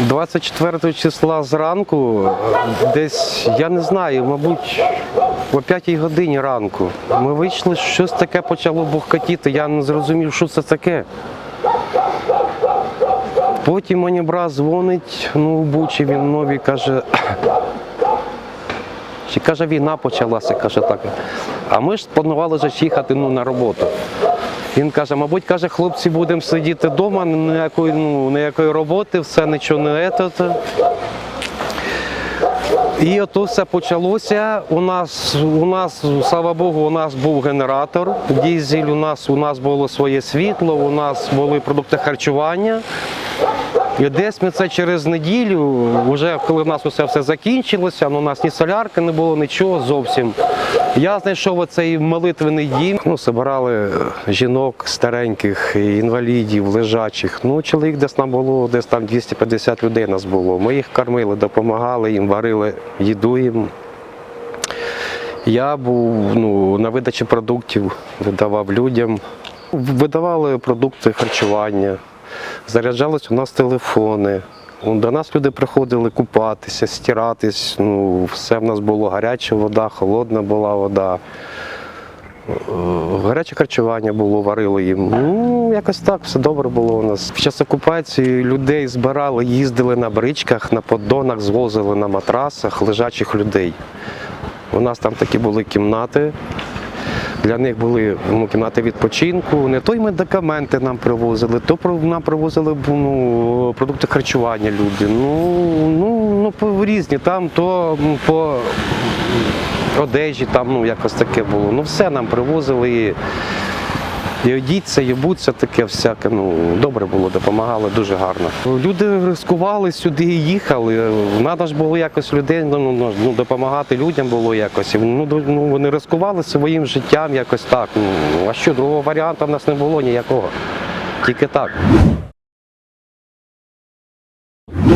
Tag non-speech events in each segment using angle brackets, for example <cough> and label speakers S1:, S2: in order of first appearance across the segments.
S1: 24 числа зранку, десь, я не знаю, мабуть, о 5 годині ранку. Ми вийшли, щось таке почало бухкатіти. Я не зрозумів, що це таке. Потім мені брат дзвонить, ну, в Бучі він новий каже. <clears throat> Каже, війна почалася, каже так. А ми ж планували вже їхати ну, на роботу. Він каже, мабуть, каже, хлопці, будемо сидіти вдома, ніякої, ну, ніякої роботи, все нічого не ето. І ото все почалося. У нас, у нас, слава Богу, у нас був генератор, дізель, у нас, у нас було своє світло, у нас були продукти харчування. І десь ми це через неділю, вже коли в нас усе все закінчилося, ну, у нас ні солярки не було, нічого зовсім. Я знайшов оцей молитвений дім. Ну, збирали жінок стареньких, інвалідів, лежачих. Ну, чоловік десь нам було, десь там 250 людей нас було. Ми їх кормили, допомагали їм, варили їду їм. Я був ну, на видачі продуктів, видавав людям. Видавали продукти харчування, заряджались у нас телефони. Ну, До нас люди приходили купатися, стиратись. Ну, все в нас було гаряча вода, холодна була вода. Е, Гаряче харчування було, варили їм. Ну, якось так, все добре було у нас. Під час окупації людей збирали, їздили на бричках, на поддонах, звозили на матрасах лежачих людей. У нас там такі були кімнати. Для них були ну, кімнати відпочинку. Не то й медикаменти нам привозили, то нам привозили ну, продукти харчування люди. Ну, ну, ну різні. Там то по одежі, там ну, якось таке було. Ну все нам привозили. І, одіться, і буться таке всяке. Ну добре було, допомагали дуже гарно. Люди рискували сюди і їхали. Надо ж було якось людей ну, ну, ну, допомагати людям було якось. Ну, ну, вони рискували своїм життям якось так. Ну, а що, другого варіанту в нас не було ніякого. Тільки так.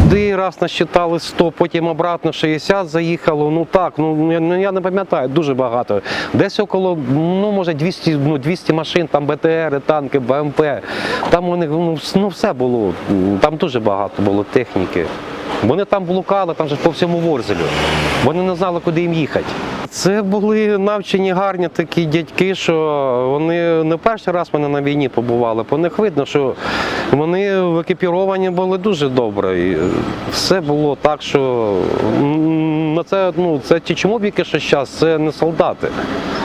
S1: Туди раз насчитали 100, потім обратно 60 заїхало. Ну так, ну я, ну, я не пам'ятаю, дуже багато. Десь около, ну може 200, ну, 200 машин, там БТР, танки, БМП. Там вони ну, ну, все було. Там дуже багато було техніки. Вони там блукали, там же по всьому Ворзелю. Вони не знали, куди їм їхати. Це були навчені гарні такі дядьки, що вони не перший раз вони на війні побували. По них видно, що вони екіпіровані були дуже добре. І все було так, що на це, ну, це ті чмобіки, що зараз, це не солдати.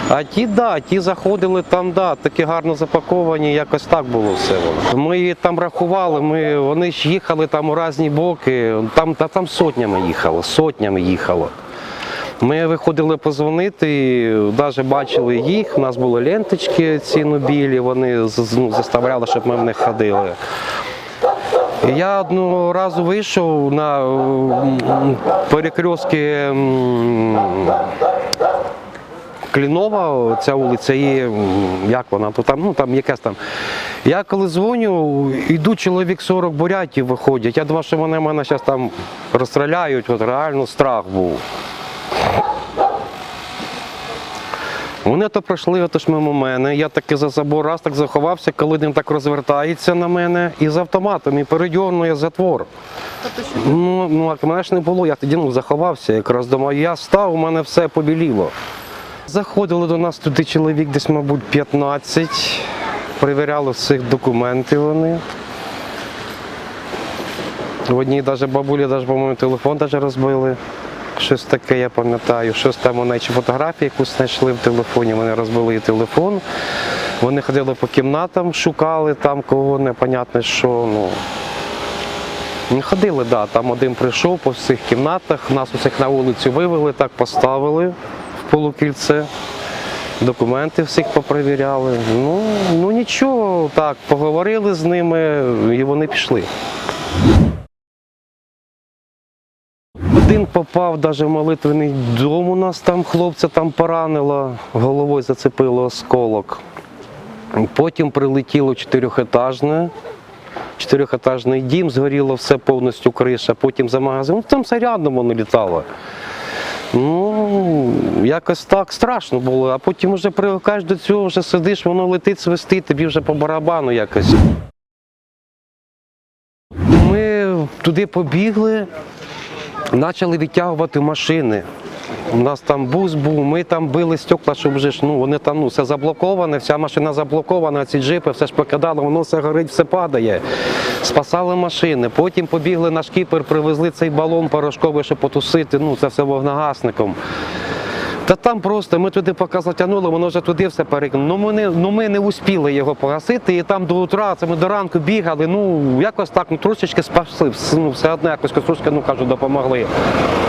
S1: А ті, да, ті заходили там, да, такі гарно запаковані, якось так було все воно. Ми там рахували, ми, вони ж їхали там у різні боки, там, та, там сотнями їхало, сотнями їхало. Ми виходили позвонити, навіть бачили їх. У нас були ленточки ці ну, вони ну, заставляли, щоб ми в них ходили. Я одного разу вийшов на перекрестки Клінова, ця вулиця і як вона, там, ну там якась там. Я коли дзвоню, йду чоловік 40 бурятів виходять. Я думав, що вони мене зараз там розстріляють, от реально страх був. Вони то пройшли отож мимо мене. Я таки за забор раз так заховався, коли він так розвертається на мене і з автоматом і передьорнує затвор. Ну, ну а мене ж не було, я тоді ну, заховався, якраз думаю, я став, у мене все побіліло. Заходили до нас туди чоловік десь, мабуть, 15, перевіряли всіх документи вони. В одній навіть бабулі, навіть, по-моєму, телефон навіть розбили. Щось таке, я пам'ятаю. Щось там вони чи фотографію якусь знайшли в телефоні, вони розбили телефон. Вони ходили по кімнатам, шукали там кого непонятно що. Ну. Не ходили, да. Там один прийшов по всіх кімнатах, нас усіх на вулицю вивели, так поставили в полукільце. Документи всіх попровіряли. Ну, ну нічого, так, поговорили з ними і вони пішли. Один попав навіть в молитвений дом у нас там хлопця там поранило, головою зацепило осколок. Потім прилетіло чотирьохетажне, чотирьохетажний дім, згоріло все повністю криша, потім за магазин. Ну, там все рядом воно літало. Ну, якось так страшно було, а потім вже привикаєш до цього, вже сидиш, воно летить, свистить, тобі вже по барабану якось. Ми туди побігли, почали відтягувати машини. У нас там бус був, ми там били стекла, щоб вже ж, ну вони там ну, все заблоковане, вся машина заблокована, ці джипи, все ж покидали, воно все горить, все падає. Спасали машини. Потім побігли на шкіпер, привезли цей балон порошковий, щоб потусити. Ну, це все вогнегасником. Та там просто ми туди поки затягнули, воно вже туди все перекинуло. Ну ми не, ну, ми не успіли його погасити, і там до утра, це ми до ранку бігали. Ну якось так ну, трошечки спасли. Ну, все одно якось трошки, ну кажу, допомогли.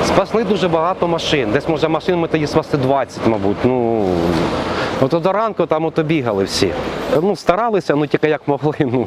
S1: Спасли дуже багато машин. Десь може машин ми тоді спасли 20, мабуть. Ну от до ранку там ото бігали всі. Ну, старалися, ну тільки як могли. Ну.